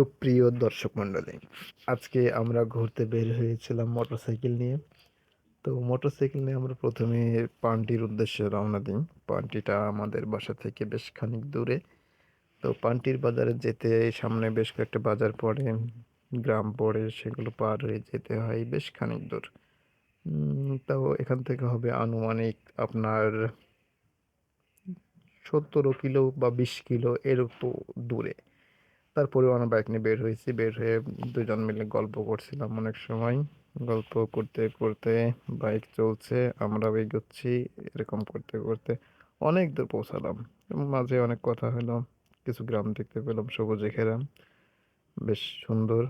সুপ্রিয় দর্শক মণ্ডলী, আজকে আমরা ঘুরতে বের হয়েছিলাম মোটরসাইকেল নিয়ে। তো মোটরসাইকেল নিয়ে আমরা প্রথমে পানটির উদ্দেশ্যে রওনা দিই। পানটিটা আমাদের বাসা থেকে বেশ খানিক দূরে। তো পানটির বাজারে যেতে, সামনে বেশ কয়েকটা বাজার পড়ে, গ্রাম পড়ে, সেগুলো পার হয়ে যেতে হয় বেশ খানিক দূর। তাও এখান থেকে হবে আনুমানিক আপনার সতেরো কিলো বা বিশ কিলো এরকম দূরে। তারপরেও আমরা বাইক নিয়ে বের হয়েছি। বের হয়ে দুজন মিলে গল্প করছিলাম অনেক সময়। গল্প করতে করতে বাইক চলছে, আমরাও এগোচ্ছি, এরকম করতে করতে অনেক দূর পৌঁছালাম। মাঝে অনেক কথা হলো, কিছু গ্রাম দেখতে পেলাম, সবুজে ঘেরা, বেশ সুন্দর।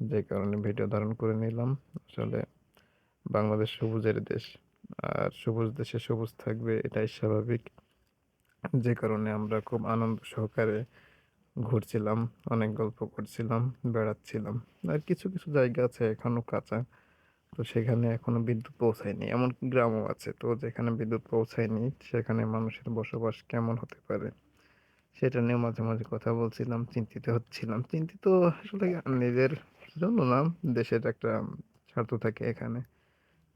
যে কারণে ভিডিও ধারণ করে নিলাম। আসলে বাংলাদেশ সবুজের দেশ, আর সবুজ দেশে সবুজ থাকবে এটাই স্বাভাবিক। যে কারণে আমরা খুব আনন্দ সহকারে ঘুরছিলাম, অনেক গল্প করছিলাম, বেড়াচ্ছিলাম। আর কিছু কিছু জায়গা আছে এখনও কাঁচা। তো সেখানে এখনও বিদ্যুৎ পৌঁছায়নি। এমন গ্রামও আছে। তো যেখানে বিদ্যুৎ পৌঁছায়নি, সেখানে মানুষের বসবাস কেমন হতে পারে? সেটা নিয়ে মাঝে মাঝে কথা বলছিলাম, চিন্তিত হচ্ছিলাম। চিন্তিত আসলে নিজের জন্য না, দেশের একটা স্বার্থ থাকে এখানে।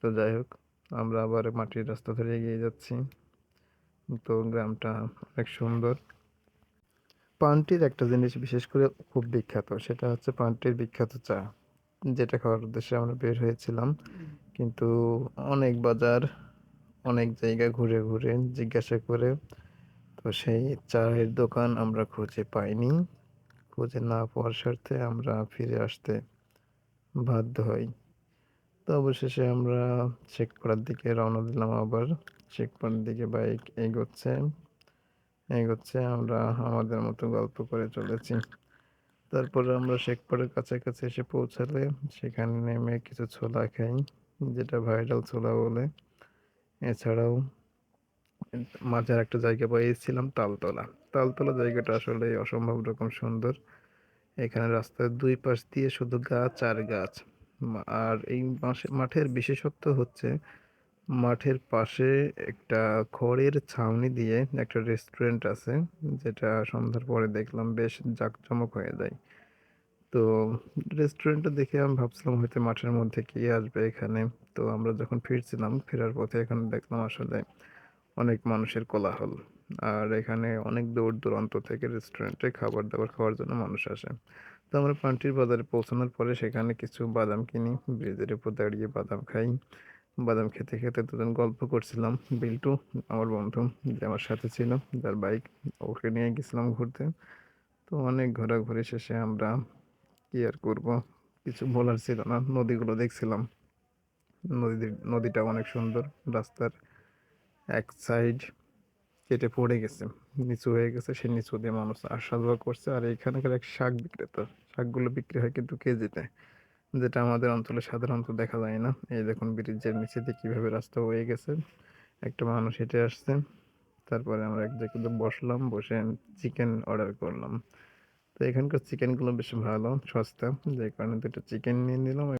তো যাই হোক, আমরা আবার মাটির রাস্তা ধরে এগিয়ে যাচ্ছি। তো গ্রামটা অনেক সুন্দর। পানটির একটা জিনিস বিশেষ করে খুব বিখ্যাত, সেটা হচ্ছে পানটির বিখ্যাত চা, যেটা খাওয়ার উদ্দেশ্যে আমরা বের হয়েছিলাম। কিন্তু অনেক বাজার, অনেক জায়গা ঘুরে ঘুরে জিজ্ঞাসা করে, তো সেই চায়ের দোকান আমরা খুঁজে পাইনি। খুঁজে না পাওয়ার স্বার্থে আমরা ফিরে আসতে বাধ্য হই। তো অবশেষে আমরা শেখপাড়ার দিকে রওনা দিলাম আবার। শেখপাড়ার দিকে বাইক এগোচ্ছে। এগোচ্ছে, আমরা আমাদের মতো গল্প করে চলেছি। তারপরে আমরা শেখপাড়ের কাছাকাছি এসে পৌঁছালে সেখানে নেমে কিছু ছোলা খাই, যেটা ভাইরাল ছোলা বলে। এছাড়াও মাঝের একটা জায়গা পেয়েছিলাম তালতলা। তালতলা জায়গাটা আসলে অসম্ভব রকম সুন্দর। এখানে রাস্তার দুই পাশ দিয়ে শুধু গাছ আর গাছ। আর এই মাঠের বিশেষত্ব হচ্ছে মাঠের পাশে একটা খড়ের ছাউনি দিয়ে একটা রেস্টুরেন্ট আছে, যেটা সন্ধ্যার পরে দেখলাম বেশ জাঁকজমক হয়ে যায়। তো রেস্টুরেন্টটা দেখে আমি ভাবছিলাম হয়তো মাঠের মধ্যে কি আসবে এখানে। তো আমরা যখন ফিরছিলাম, ফেরার পথে এখানে দেখলাম আসলে অনেক মানুষের কোলাহল। আর এখানে অনেক দূর দূরান্ত থেকে রেস্টুরেন্টে খাবার দাবার খাওয়ার জন্য মানুষ আসে। তো আমরা পান্টির বাজারে পৌঁছানোর পরে সেখানে কিছু বাদাম কিনি, ব্রিজের উপর দাঁড়িয়ে বাদাম খাই। বাদাম খেতে খেতে দুজন গল্প করছিলাম বিল্টু, আমার বন্ধু যে আমার সাথে ছিল, যার বাইক, ওকে নিয়ে গেছিলাম ঘুরতে। তো অনেক ঘোরাঘুরি শেষে আমরা কী আর করব? কিছু বলার ছিল না, নদীগুলো দেখছিলাম। নদী নদীটা অনেক সুন্দর, রাস্তার এক সাইড কেটে পড়ে গেছে, নিচু হয়ে গেছে সে নিচু দিয়ে মানুষ আসা যাওয়া করছে। আর এখানকার এক শাক বিক্রেতা, শাকগুলো বিক্রি হয় কিন্তু কেজিতে। যেটা আমাদের অঞ্চলে সাধারণত দেখা যায় না। এই দেখুন ব্রিজের নিচে দিয়ে কীভাবে রাস্তা হয়ে গেছে। একটা মানুষ হেঁটে আসছে। তারপরে আমরা এক জায়গায় বসলাম, বসে চিকেন অর্ডার করলাম। তো এখানকার চিকেনগুলো বেশ ভালো, সস্তা। যে কারণে দুটো চিকেন নিয়ে নিলাম।